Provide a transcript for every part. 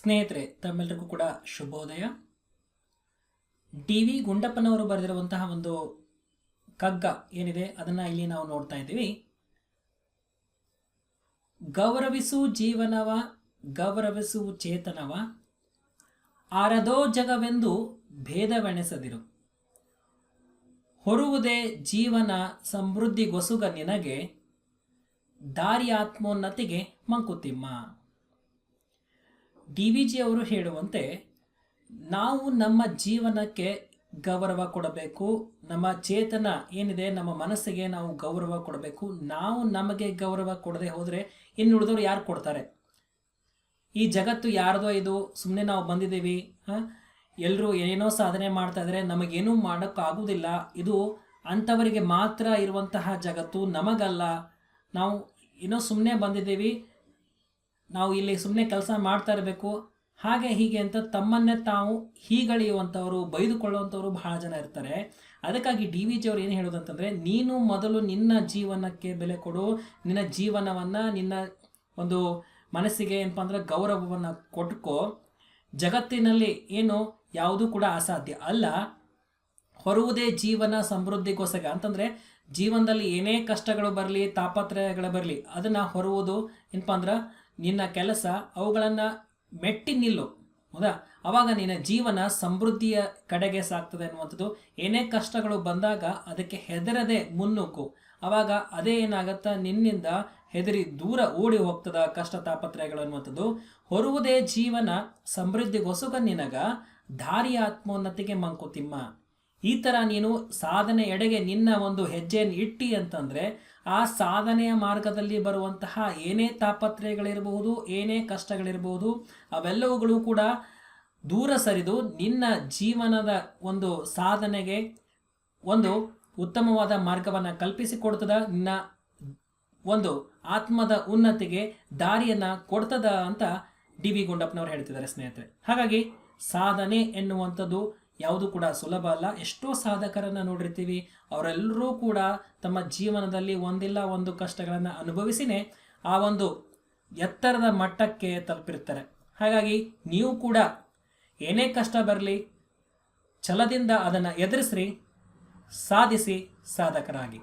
ಸ್ನೇಹಿತರೆ ತಮ್ಮೆಲ್ಲರಿಗೂ ಕೂಡ ಶುಭೋದಯ. ಡಿ ವಿ ಗುಂಡಪ್ಪನವರು ಬರೆದಿರುವಂತಹ ಒಂದು ಕಗ್ಗ ಏನಿದೆ, ಅದನ್ನು ಇಲ್ಲಿ ನಾವು ನೋಡ್ತಾ ಇದ್ದೀವಿ. ಗೌರವಿಸು ಜೀವನವ, ಗೌರವಿಸು ಚೇತನವ ಆರದೋ ಜಗವೆಂದು ಭೇದವೆಣಸದಿರು. ಹೊರುವುದೇ ಜೀವನ ಸಮೃದ್ಧಿಗೊಸುಗ ನಿನಗೆ ದಾರಿ ಆತ್ಮೋನ್ನತಿಗೆ ಮಂಕುತಿಮ್ಮ. ಡಿ ವಿ ಜಿ ಅವರು ಹೇಳುವಂತೆ ನಾವು ನಮ್ಮ ಜೀವನಕ್ಕೆ ಗೌರವ ಕೊಡಬೇಕು, ನಮ್ಮ ಚೇತನ ಏನಿದೆ, ನಮ್ಮ ಮನಸ್ಸಿಗೆ ನಾವು ಗೌರವ ಕೊಡಬೇಕು. ನಾವು ನಮಗೆ ಗೌರವ ಕೊಡದೆ ಹೋದರೆ ಇನ್ನು ಉಳಿದವರು ಯಾರು ಕೊಡ್ತಾರೆ? ಈ ಜಗತ್ತು ಯಾರ್ದೋ ಇದು ಸುಮ್ಮನೆ ನಾವು ಬಂದಿದ್ದೀವಿ ಎಲ್ಲರೂ ಏನೇನೋ ಸಾಧನೆ ಮಾಡ್ತಾ ಇದ್ದಾರೆ ನಮಗೇನೂ ಮಾಡೋಕ್ಕಾಗೋದಿಲ್ಲ ಇದು ಅಂಥವರಿಗೆ ಮಾತ್ರ ಇರುವಂತಹ ಜಗತ್ತು, ನಮಗಲ್ಲ. ನಾವು ಏನೋ ಸುಮ್ಮನೆ ಬಂದಿದ್ದೀವಿ ನಾವು ಇಲ್ಲಿ ಸುಮ್ಮನೆ ಕೆಲಸ ಮಾಡ್ತಾ ಇರಬೇಕು. ಹಾಗೆ ಹೀಗೆ ಅಂತ ತಮ್ಮನ್ನೇ ತಾವು ಹೀಗಳೆಯುವಂಥವರು, ಬೈದುಕೊಳ್ಳುವಂಥವರು ಬಹಳ ಜನ ಇರ್ತಾರೆ. ಅದಕ್ಕಾಗಿ ಡಿ ವಿ ಜಿ ಅವ್ರು ಏನು ಹೇಳೋದಂತಂದರೆ, ನೀನು ಮೊದಲು ನಿನ್ನ ಜೀವನಕ್ಕೆ ಬೆಲೆ ಕೊಡು. ನಿನ್ನ ಜೀವನವನ್ನು, ನಿನ್ನ ಒಂದು ಮನಸ್ಸಿಗೆ ಏನಪ್ಪ ಅಂದರೆ ಗೌರವವನ್ನು ಕೊಟ್ಕೋ. ಜಗತ್ತಿನಲ್ಲಿ ಏನು ಯಾವುದೂ ಕೂಡ ಅಸಾಧ್ಯ ಅಲ್ಲ. ಹೊರುವುದೇ ಜೀವನ ಸಮೃದ್ಧಿಗೋಸ್ಕರ. ಅಂತಂದರೆ ಜೀವನದಲ್ಲಿ ಏನೇ ಕಷ್ಟಗಳು ಬರಲಿ, ತಾಪತ್ರಯಗಳು ಬರಲಿ, ಅದನ್ನು ಹೊರುವುದು ಏನಪ್ಪ ಅಂದ್ರೆ ನಿನ್ನ ಕೆಲಸ ಅವುಗಳನ್ನು ಮೆಟ್ಟಿ ನಿಲ್ಲು. ಹೌದಾ? ಅವಾಗ ನಿನ್ನ ಜೀವನ ಸಮೃದ್ಧಿಯ ಕಡೆಗೆ ಸಾಗ್ತದೆ ಅನ್ನುವಂಥದ್ದು. ಏನೇ ಕಷ್ಟಗಳು ಬಂದಾಗ ಅದಕ್ಕೆ ಹೆದರದೆ ಮುನ್ನುಗ್ಗು. ಅವಾಗ ಅದೇ ಏನಾಗತ್ತಾ? ನಿನ್ನಿಂದ ಹೆದರಿ ದೂರ ಓಡಿ ಹೋಗ್ತದ ಕಷ್ಟ ತಾಪತ್ರಯಗಳು ಅನ್ನುವಂಥದ್ದು. ಹೊರುವುದೇ ಜೀವನ ಸಮೃದ್ಧಿಗೊಸುಗ ನಿನಗ ದಾರಿಯ ಆತ್ಮೋನ್ನತಿಗೆ ಮಂಕುತಿಮ್ಮ. ಈ ಥರ ನೀನು ಸಾಧನೆ ಎಡೆಗೆ ನಿನ್ನ ಒಂದು ಹೆಜ್ಜೆಯನ್ನು ಇಟ್ಟಿ ಅಂತಂದರೆ ಆ ಸಾಧನೆಯ ಮಾರ್ಗದಲ್ಲಿ ಬರುವಂತಹ ಏನೇ ತಾಪತ್ರಯಗಳಿರಬಹುದು, ಏನೇ ಕಷ್ಟಗಳಿರಬಹುದು, ಅವೆಲ್ಲವುಗಳು ಕೂಡ ದೂರ ಸರಿದು ನಿನ್ನ ಜೀವನದ ಒಂದು ಸಾಧನೆಗೆ ಒಂದು ಉತ್ತಮವಾದ ಮಾರ್ಗವನ್ನು ಕಲ್ಪಿಸಿಕೊಡ್ತದ, ನಿನ್ನ ಒಂದು ಆತ್ಮದ ಉನ್ನತಿಗೆ ದಾರಿಯನ್ನು ಕೊಡ್ತದ ಅಂತ ಡಿ ವಿ ಗುಂಡಪ್ಪನವ್ರು ಹೇಳ್ತಿದ್ದಾರೆ ಸ್ನೇಹಿತರೆ. ಹಾಗಾಗಿ ಸಾಧನೆ ಎನ್ನುವಂಥದ್ದು ಯಾವುದು ಕೂಡ ಸುಲಭ ಅಲ್ಲ. ಎಷ್ಟೋ ಸಾಧಕರನ್ನು ನೋಡಿರ್ತೀವಿ. ಅವರೆಲ್ಲರೂ ಕೂಡ ತಮ್ಮ ಜೀವನದಲ್ಲಿ ಒಂದಿಲ್ಲ ಒಂದು ಕಷ್ಟಗಳನ್ನು ಅನುಭವಿಸಿನೇ ಆ ಒಂದು ಎತ್ತರದ ಮಟ್ಟಕ್ಕೆ ತಲುಪಿರ್ತಾರೆ. ಹಾಗಾಗಿ ನೀವು ಕೂಡ ಏನೇ ಕಷ್ಟ ಬರಲಿ, ಛಲದಿಂದ ಅದನ್ನು ಎದುರಿಸ್ರಿ, ಸಾಧಿಸಿ ಸಾಧಕರಾಗಿ.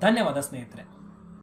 ಧನ್ಯವಾದ ಸ್ನೇಹಿತರೆ.